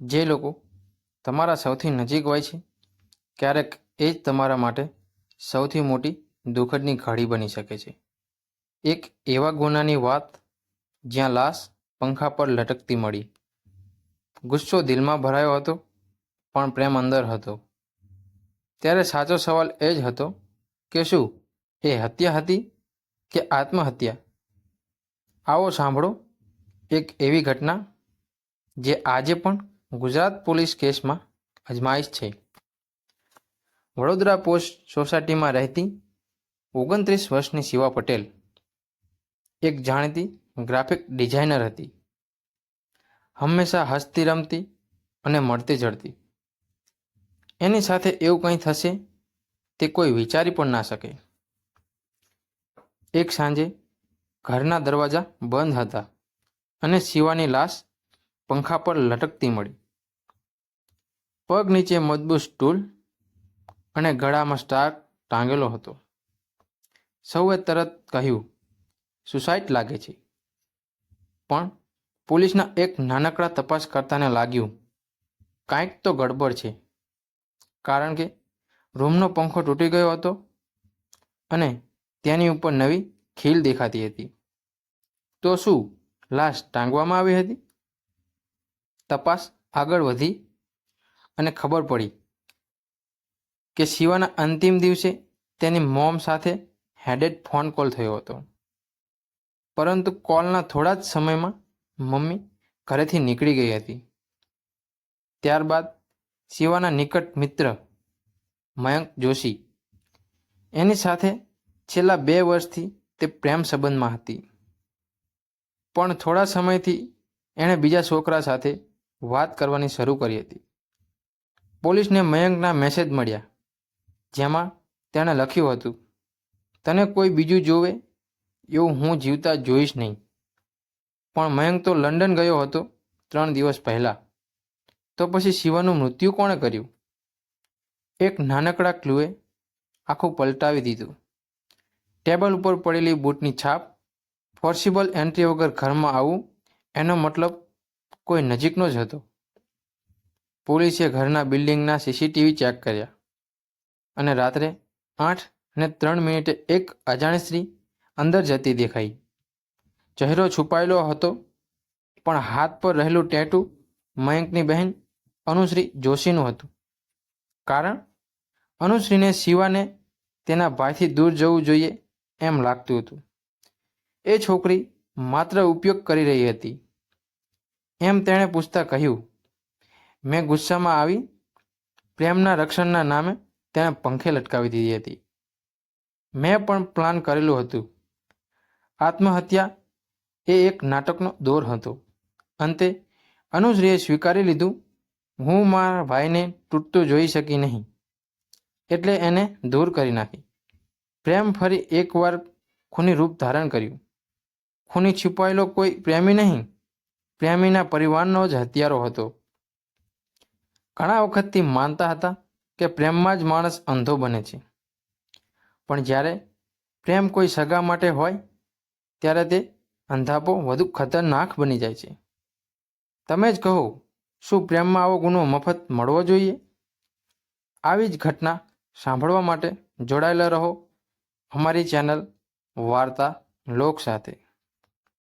જે લોકો તમારા સૌથી નજીક હોય છે, ક્યારેક એ જ તમારા માટે સૌથી મોટી દુઃખદની ઘડી બની શકે છે. એક એવા ગુનાની વાત જ્યાં લાશ પંખા પર લટકતી મળી. ગુસ્સો દિલમાં ભરાયો હતો, પણ પ્રેમ અંદર હતો. ત્યારે સાચો સવાલ એ જ હતો કે શું એ હત્યા હતી કે આત્મહત્યા? આવો સાંભળો એક એવી ઘટના જે આજે પણ ગુજરાત પોલીસ કેસમાં અજમાયશ છે. વડોદરા પોસ્ટ સોસાયટીમાં રહેતી ઓગણત્રીસ વર્ષની શિવા પટેલ એક જાણીતી ગ્રાફિક ડિઝાઇનર હતી. હંમેશા હસતી રમતી અને મળતી જડતી. એની સાથે એવું કંઈ થશે તે કોઈ વિચારી પણ ના શકે. એક સાંજે ઘરના દરવાજા બંધ હતા અને શિવાની લાશ પંખા પર લટકતી મળી. પગ નીચે મજબૂત સ્ટૂલ અને ગળામાં સ્ટાર ટાંગેલો હતો. સૌએ તરત કહ્યું, સુસાઇડ લાગે છે. પણ પોલીસના એક નાનકડા તપાસ કરતાને લાગ્યું, કાંઈક તો ગડબડ છે. કારણ કે રૂમનો પંખો તૂટી ગયો હતો અને તેની ઉપર નવી ખીલ દેખાતી હતી. તો શું લાશ ટાંગવામાં આવી હતી? તપાસ આગળ વધી અને ખબર પડી કે શિવાના અંતિમ દિવસે તેની મોમ સાથે હેડેડ ફોન કોલ થયો હતો. પરંતુ કોલના થોડા જ સમયમાં મમ્મી ઘરેથી નીકળી ગઈ હતી. ત્યારબાદ શિવાના નિકટ મિત્ર મયંક જોશી એની સાથે છેલ્લા બે વર્ષથી તે પ્રેમ સંબંધમાં હતી. પણ થોડા સમયથી એણે બીજા છોકરા સાથે વાત કરવાની શરૂ કરી હતી. પોલીસને મયંકના મેસેજ મળ્યા. જેમાં, તેણે લખ્યું હતું, તને કોઈ બીજું જોવે? એવું હું જીવતા જોઈશ નહીં. પણ મયંક તો લંડન ગયો હતો ત્રણ દિવસ પહેલાં. તો પછી શિવાનું મૃત્યુ કોણે કર્યું? એક નાનકડા ક્લુએ આખું પલટાવી દીધું. ટેબલ ઉપર પડેલી બૂટની છાપ ફોર્સિબલ એન્ટ્રી વગર ઘરમાં આવું એનો મતલબ કોઈ નજીકનો જ હતો. પોલીસે ઘરના બિલ્ડિંગના સીસીટીવી ચેક કર્યા અને રાત્રે આઠ અને ત્રણ મિનિટે એક અજાણી સ્ત્રી અંદર જતી દેખાઈ. ચહેરો છુપાયેલો હતો, પણ હાથ પર રહેલું ટેટુ મયંકની બહેન અનુશ્રી જોશીનું હતું. કારણ, અનુશ્રીને શિવાને તેના ભાઈથી દૂર જવું જોઈએ એમ લાગતું હતું. એ છોકરી માત્ર ઉપયોગ કરી રહી હતી. એમ તેણે પૂછતા કહ્યું, મેં ગુસ્સામાં આવી, પ્રેમના રક્ષણના નામે તેણે પંખે લટકાવી દીધી હતી. મેં પણ પ્લાન કરેલું હતું. આત્મહત્યા એ એક નાટકનો દોર હતો. અંતે અનુશ્રીએ સ્વીકારી લીધું, હું મારા ભાઈને તૂટતું જોઈ શકી નહીં. એટલે એને દૂર કરી નાખી. પ્રેમ ફરી એકવાર ખૂની રૂપ ધારણ કર્યું. ખૂની છુપાયેલો કોઈ પ્રેમી નહીં. પ્રેમીના પરિવારનો જ હત્યારો હતો. ઘણા વખતથી માનતા હતા કે પ્રેમમાં જ માણસ અંધો બને છે. પણ જ્યારે પ્રેમ કોઈ સગા માટે હોય, ત્યારે તે અંધાપો વધુ ખતરનાક બની જાય છે. તમે જ કહો, શું પ્રેમમાં આવો ગુનો મફત મળવો જોઈએ? આવી જ ઘટના સાંભળવા માટે જોડાયેલા રહો અમારી ચેનલ વાર્તા લોક સાથે.